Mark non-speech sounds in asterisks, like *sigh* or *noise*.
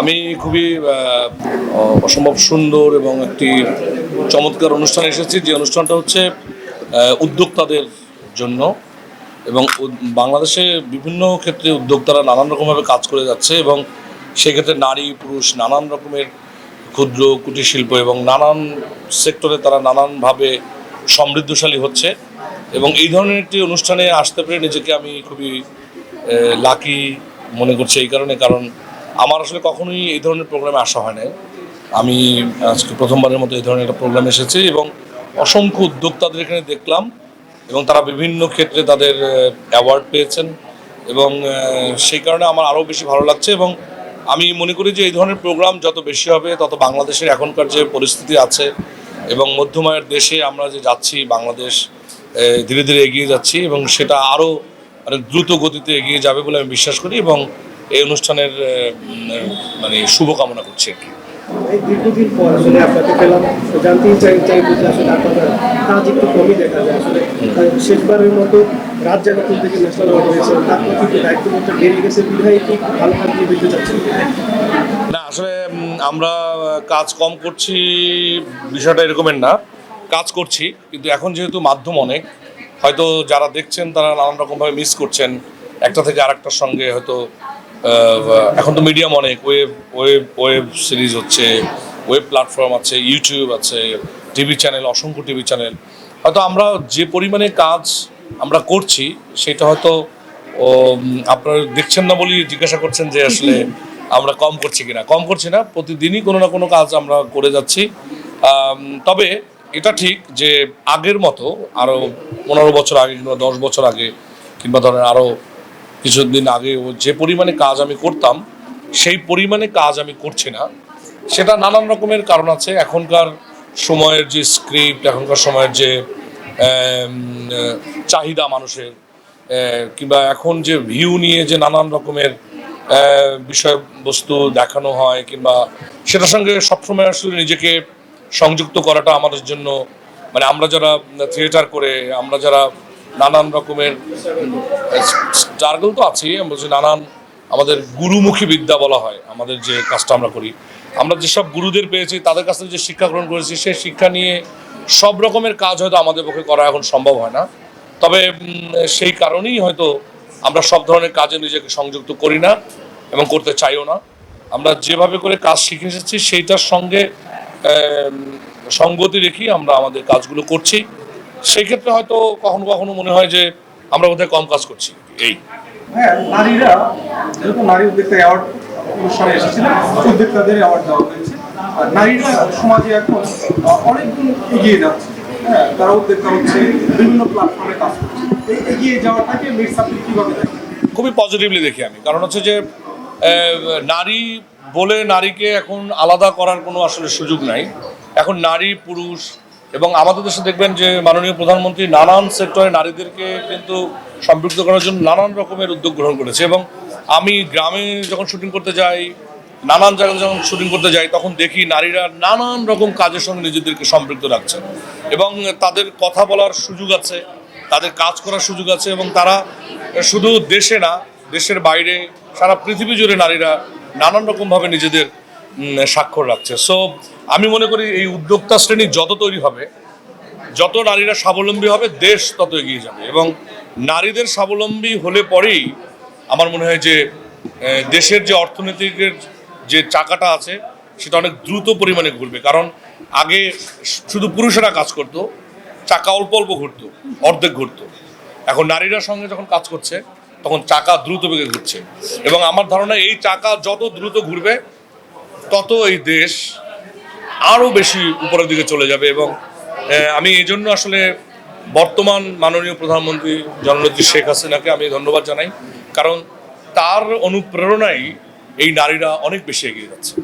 আমি খুবই অসম্ভব সুন্দর এবং একটি চমৎকার অনুষ্ঠানে এসেছি। যে অনুষ্ঠানটা হচ্ছে উদ্যোক্তাদের জন্য এবং বাংলাদেশে বিভিন্ন ক্ষেত্রে উদ্যোক্তারা নানান রকমভাবে কাজ করে যাচ্ছে এবং সেক্ষেত্রে নারী, পুরুষ নানান রকমের ক্ষুদ্র কুটির শিল্প এবং নানান সেক্টরে তারা নানানভাবে সমৃদ্ধশালী হচ্ছে এবং এই ধরনের একটি অনুষ্ঠানে আসতে পেরে নিজেকে আমি খুবই লাকি মনে করছি এই কারণে। কারণ আমার আসলে কখনোই এই ধরনের প্রোগ্রামে আসা হয় না আমি আজকে প্রথমবারের মতো এই ধরনের একটা প্রোগ্রাম এসেছি এবং অসংখ্য উদ্যোক্তাদের এখানে দেখলাম এবং তারা বিভিন্ন ক্ষেত্রে তাদের অ্যাওয়ার্ড পেয়েছেন এবং সেই কারণে আমার আরও বেশি ভালো লাগছে এবং আমি মনে করি যে এই ধরনের প্রোগ্রাম যত বেশি হবে, তত বাংলাদেশের এখনকার যে পরিস্থিতি আছে এবং মধ্যমায়ের দেশে আমরা যে যাচ্ছি, বাংলাদেশ ধীরে ধীরে এগিয়ে যাচ্ছি এবং সেটা আরও অনেক দ্রুত গতিতে এগিয়ে যাবে বলে আমি বিশ্বাস করি এবং এই অনুষ্ঠানের মানে শুভকামনা করছি আর কি। দীর্ঘদিন পর আসলে আপনাকে পেলাম। জানতেই চাই চাই যে আসলে আপনাদের কাজ একটু কমই দেখা যায় আসলে। শেষবারের মতো রাত জাগাতুল থেকে ন্যাশনাল অ্যাওয়ার্ড হয়েছে তারপর কিন্তু দায়িত্ববোধটা বেড়ে গেছে। বিধায় কি ভালো কাজ দিয়ে দিতে চাচ্ছেন না আসলে আমরা কাজ কম করছি বিষয়টা এরকমের না। কাজ করছি কিন্তু এখন যেহেতু মাধ্যম অনেক হয়তো যারা দেখছেন তারা নানান রকমভাবে মিস করছেন। একটা থেকে আরেকটার সঙ্গে হয়তো এখন তো মিডিয়াম অনেক ওয়েব ওয়েব ওয়েব সিরিজ হচ্ছে ওয়েব প্ল্যাটফর্ম আছে ইউটিউব আছে টিভি চ্যানেল অসংখ্য টিভি চ্যানেল হয়তো আমরা যে পরিমাণে কাজ আমরা করছি সেটা হয়তো আপনারা দেখছেন না বলেই জিজ্ঞাসা করছেন যে আসলে *laughs* আমরা কম করছি কিনা। কম করছি না প্রতিদিনই কোনো না কোনো কাজ আমরা করে যাচ্ছি। তবে এটা ঠিক যে আগের মতো আরও পনেরো বছর আগে কিংবা দশ বছর আগে কিংবা ধরেন আরও কিছুদিন আগে ও যে পরিমাণে কাজ আমি করতাম, সেই পরিমাণে কাজ আমি করছি না। সেটা নানান রকমের কারণ আছে। এখনকার সময়ের যে স্ক্রিপ্ট এখনকার সময়ের যে চাহিদা মানুষের কিংবা এখন যে ভিউ নিয়ে যে নানান রকমের বিষয়বস্তু দেখানো হয়, কিংবা সেটার সঙ্গে সবসময় আসলে নিজেকে সংযুক্ত করাটা আমাদের জন্য মানে আমরা যারা থিয়েটার করে, আমরা যারা নানান রকমের স্ট্রাগল তো আছেই বলছি নানান আমাদের গুরুমুখী বিদ্যা বলা হয়, আমাদের যে কাজটা আমরা করি। আমরা যেসব গুরুদের পেয়েছি, তাদের কাছ থেকে যে শিক্ষা গ্রহণ করেছি, সেই শিক্ষা নিয়ে সব রকমের কাজ হয়তো আমাদের পক্ষে করা এখন সম্ভব হয় না। তবে সেই কারণেই হয়তো আমরা সব ধরনের কাজে নিজেকে সংযুক্ত করি না এবং করতে চাইও না। আমরা যেভাবে করে কাজ শিখে এসেছি, সেইটার সঙ্গে সঙ্গতি রেখেই আমরা আমাদের কাজগুলো করছি। সেই ক্ষেত্রে হয়তো কখনো কখনো মনে হয় যে আমরা বোধহয় কম কাজ করছি। এই। হ্যাঁ নারীরা নারী উদ্যোক্তা অ্যাওয়ার্ড অনুষ্ঠানে এসেছিলেন উদ্যোক্তাদের অ্যাওয়ার্ড দেওয়া হয়েছে। আর নারীরা সমাজে এখন অনেক এগিয়ে যাচ্ছে। হ্যাঁ তারা উদ্যোক্তা হচ্ছে বিভিন্ন প্ল্যাটফর্মে কাজ করছে। এই এগিয়ে যাওয়াটাকে মিক্স আপনি কীভাবে দেখেন খুবই পজিটিভলি দেখি আমি। কারণ হচ্ছে যে নারী বলে নারীকে এখন আলাদা করার কোনো আসলে সুযোগ নাই। এখন নারী পুরুষ এবং আমাদের দেশে দেখবেন যে মাননীয় প্রধানমন্ত্রী নানান সেক্টরে নারীদেরকে কিন্তু সম্পৃক্ত করার জন্য নানান রকমের উদ্যোগ গ্রহণ করেছে। এবং আমি গ্রামে যখন শুটিং করতে যাই, নানান জায়গায় যখন শুটিং করতে যাই, তখন দেখি নারীরা নানান রকম কাজের সঙ্গে নিজেদেরকে সম্পৃক্ত রাখছে এবং তাদের কথা বলার সুযোগ আছে, তাদের কাজ করার সুযোগ আছে এবং তারা শুধু দেশে না, দেশের বাইরে, সারা পৃথিবী জুড়ে নারীরা নানান রকমভাবে নিজেদের স্বাক্ষর রাখছে। সো আমি মনে করি এই উদ্যোক্তা শ্রেণি যত তৈরি হবে, যত নারীরা স্বাবলম্বী হবে, দেশ তত এগিয়ে যাবে। এবং নারীদের স্বাবলম্বী হলে পরেই আমার মনে হয় যে দেশের যে অর্থনৈতিকের যে চাকাটা আছে, সেটা অনেক দ্রুত পরিমাণে ঘুরবে। কারণ আগে শুধু পুরুষেরা কাজ করতো, চাকা অল্প অল্প ঘুরতো, অর্ধেক ঘুরতো। এখন নারীরা সঙ্গে যখন কাজ করছে, তখন চাকা দ্রুত বেগে ঘুরছে। এবং আমার ধারণা এই চাকা যত দ্রুত ঘুরবে তত এই দেশ আরও বেশি উপরের দিকে চলে যাবে এবং আমি এই জন্য আসলে বর্তমান মাননীয় প্রধানমন্ত্রী জননেত্রী শেখ হাসিনাকে আমি ধন্যবাদ জানাই, কারণ তার অনুপ্রেরণাই এই নারীরা অনেক বেশি এগিয়ে যাচ্ছে।